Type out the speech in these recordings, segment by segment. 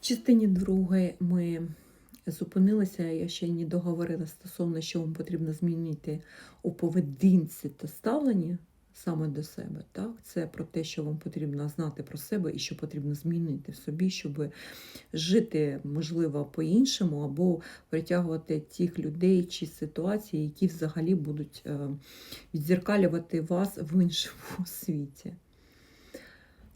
В частині другої ми зупинилися, я ще не договорила стосовно, що вам потрібно змінити у поведінці та ставленні саме до себе. Так? Це про те, що вам потрібно знати про себе і що потрібно змінити в собі, щоб жити, можливо, по-іншому, або притягувати тих людей чи ситуації, які взагалі будуть е, відзеркалювати вас в іншому світі.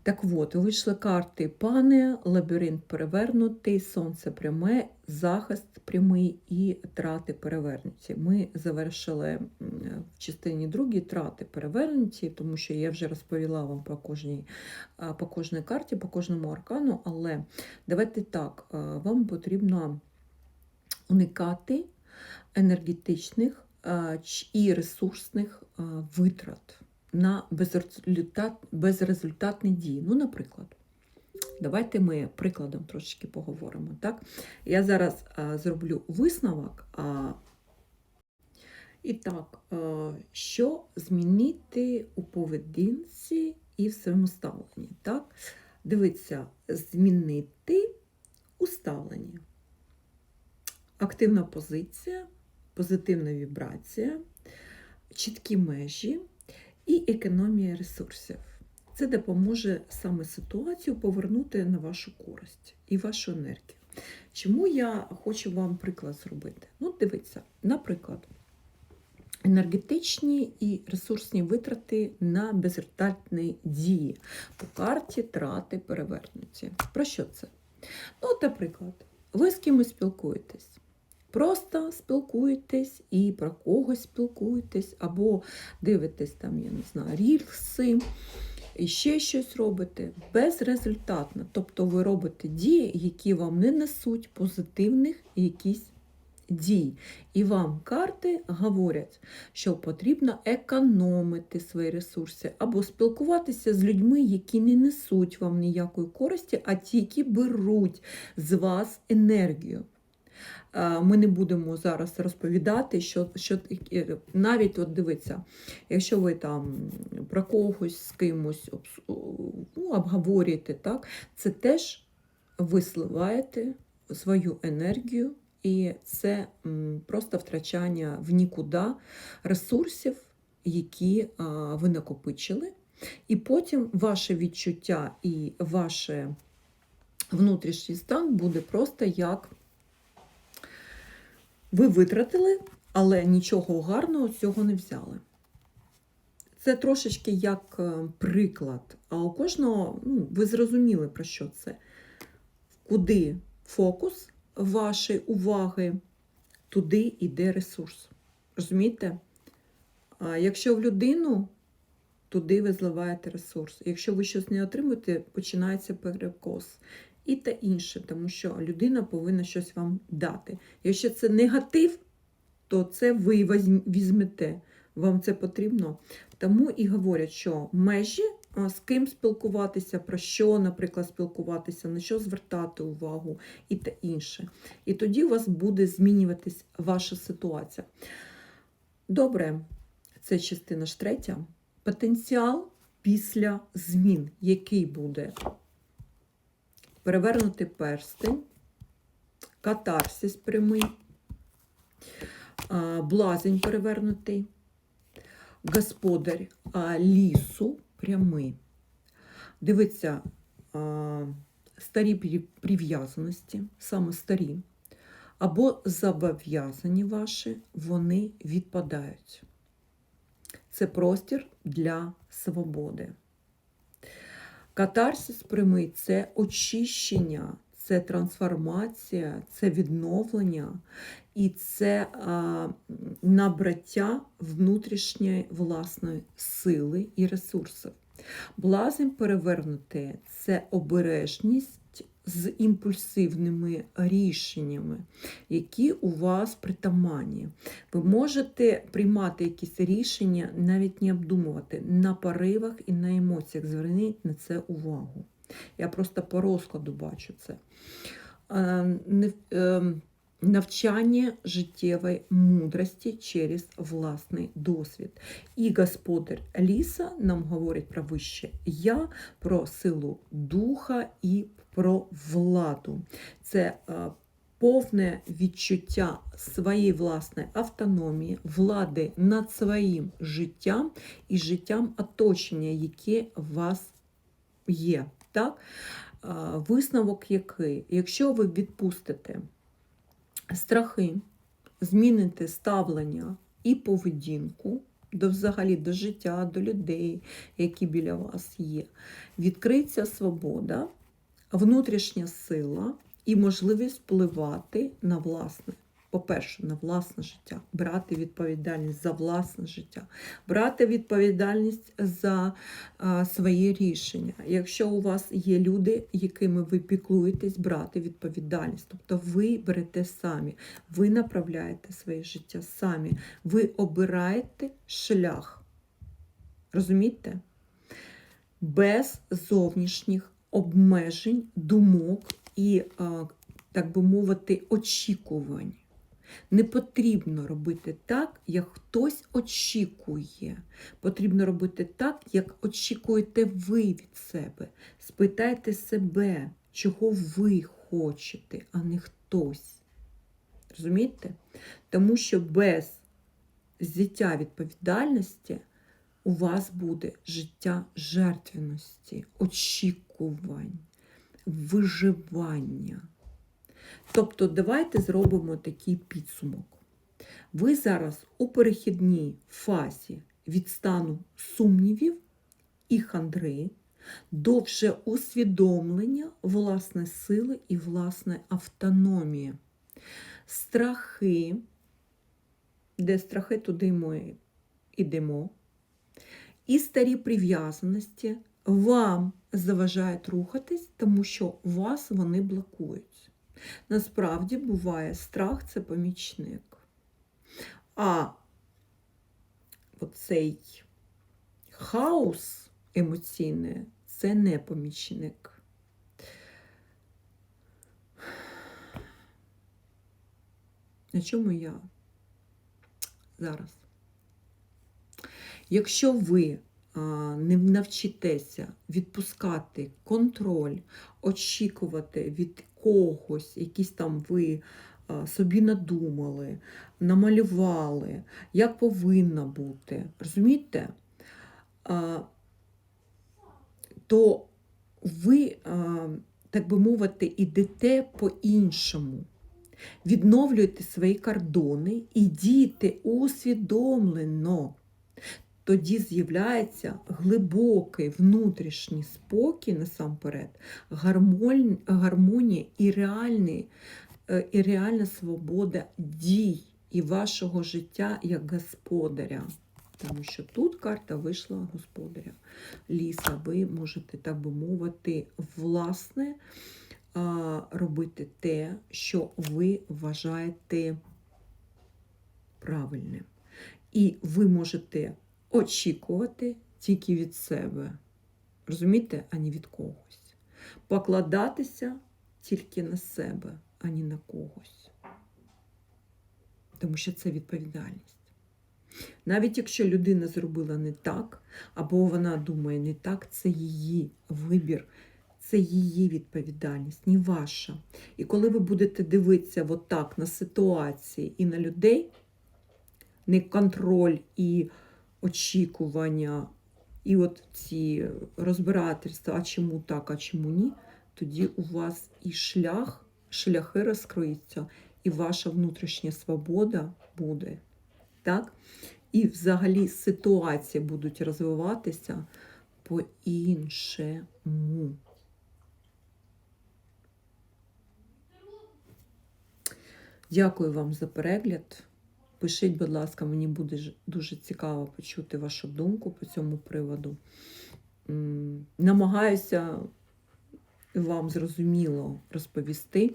Так от, вийшли карти пане, лабіринт перевернутий, сонце пряме, захист прямий і трати перевернуті. Ми завершили в частині другій трати перевернуті, тому що я вже розповіла вам по кожній, по кожній карті, по кожному аркану, але давайте так, вам потрібно уникати енергетичних і ресурсних витрат на безрезультат, безрезультатні дії. Ну, наприклад, давайте ми прикладом трошечки поговоримо. Так? Я зараз а, зроблю висновок. А, і так, а, що змінити у поведінці і в своєму ставленні? Так? Дивіться, змінити у ставленні. Активна позиція, позитивна вібрація, чіткі межі і економія ресурсів. Це допоможе саме ситуацію повернути на вашу користь і вашу енергію. Чому я хочу вам приклад зробити? Ну, дивіться, наприклад, енергетичні і ресурсні витрати на безрезультатні дії по карті трати перевернуті. Про що це? Ну, наприклад, ви з кимось спілкуєтесь. Просто спілкуєтесь і про когось спілкуєтесь, або дивитесь там, я не знаю, рілси, і ще щось робите безрезультатно. Тобто ви робите дії, які вам не несуть позитивних якісь дій. І вам карти говорять, що потрібно економити свої ресурси, або спілкуватися з людьми, які не несуть вам ніякої користі, а ті, які беруть з вас енергію. Е, Ми не будемо зараз розповідати, що, що навіть от дивіться, якщо ви там про когось з кимось ну, обговорюєте, так, це теж ви сливаєте свою енергію, і це просто втрачання в нікуди ресурсів, які ви накопичили. І потім ваше відчуття і ваш внутрішній стан буде просто як ви витратили, але нічого гарного цього не взяли. Це трошечки як е, приклад. А у кожного, ну, ви зрозуміли, про що це. Куди фокус вашої уваги, туди йде ресурс. Розумієте? Якщо в людину, туди ви зливаєте ресурс. Якщо ви щось не отримуєте, починається перекос. І те інше, тому що людина повинна щось вам дати. Якщо це негатив, то це ви візьмете. Вам це потрібно. Тому і говорять, що межі з ким спілкуватися, про що, наприклад, спілкуватися, на що звертати увагу і те інше. І тоді у вас буде змінюватись ваша ситуація. Добре, це частина ж третя. Потенціал після змін, який буде перевернути перстень, катарсис прямий, блазень перевернутий, господар лісу прямий. Дивіться, а, старі прив'язаності, саме старі, або зобов'язані ваші, вони відпадають. Це простір для свободи. Катарсис прямий це очищення, це трансформація, це відновлення і це а, набраття внутрішньої власної сили і ресурсів. Блазень перевернути це обережність з імпульсивними рішеннями, які у вас притаманні. Ви можете приймати якісь рішення, навіть не обдумувати на поривах і на емоціях. Зверніть на це увагу. Я просто по розкладу бачу це. Навчання життєвої мудрості через власний досвід. І господар ліса нам говорить про вище я, про силу духа і про владу. Це е, повне відчуття своєї власної автономії, влади над своїм життям і життям оточення, яке у вас є. Так? Е, Висновок який? Якщо ви відпустите страхи, змінити ставлення і поведінку до взагалі до життя, до людей, які біля вас є, відкриться свобода, внутрішня сила і можливість впливати на власне. По-перше, на власне життя, брати відповідальність за власне життя, брати відповідальність за а, своє рішення. Якщо у вас є люди, якими ви піклуєтесь, брати відповідальність. Тобто ви берете самі, ви направляєте своє життя самі, ви обираєте шлях. Розумієте? Без зовнішніх обмежень, думок і, так би мовити, очікувань. Не потрібно робити так, як хтось очікує. Потрібно робити так, як очікуєте ви від себе. Спитайте себе, чого ви хочете, а не хтось. Розумієте? Тому що без взяття відповідальності у вас буде життя жертвеності, очікувань, виживання. Тобто, давайте зробимо такий підсумок. Ви зараз у перехідній фазі від стану сумнівів і хандри до вже усвідомлення власної сили і власної автономії. Страхи, де страхи, туди ми йдемо. І старі прив'язаності вам заважають рухатись, тому що вас вони блокують. Насправді буває страх це помічник. А оцей хаос емоційний це не помічник. На чому я зараз? Якщо ви не навчитеся відпускати контроль, очікувати від когось, якісь там ви собі надумали, намалювали, як повинно бути, розумієте? То ви, так би мовити, ідете по-іншому. Відновлюєте свої кордони і дієте усвідомлено тоді з'являється глибокий внутрішній спокій насамперед, гармонія і, реальний, е, і реальна свобода дій і вашого життя як господаря. Тому що тут карта вийшла господаря ліса. Ви можете, так би мовити, власне робити те, що ви вважаєте правильним. І ви можете очікувати тільки від себе. Розумієте, а не від когось. Покладатися тільки на себе, а не на когось. Тому що це відповідальність. Навіть якщо людина зробила не так, або вона думає не так, це її вибір, це її відповідальність, не ваша. І коли ви будете дивитися отак на ситуації і на людей, не контроль і очікування, і от ці розбирательства, а чому так, а чому ні, тоді у вас і шлях, шляхи розкриються, і ваша внутрішня свобода буде. Так? І взагалі ситуації будуть розвиватися по-іншому. Дякую вам за перегляд. Пишіть, будь ласка, мені буде дуже цікаво почути вашу думку по цьому приводу. Намагаюся вам зрозуміло розповісти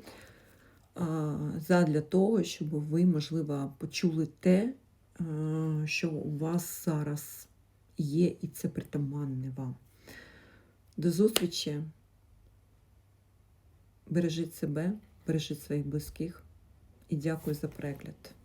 задля того, щоб ви, можливо, почули те, що у вас зараз є, і це притаманне вам. До зустрічі. Бережіть себе, бережіть своїх близьких. і дякую за перегляд.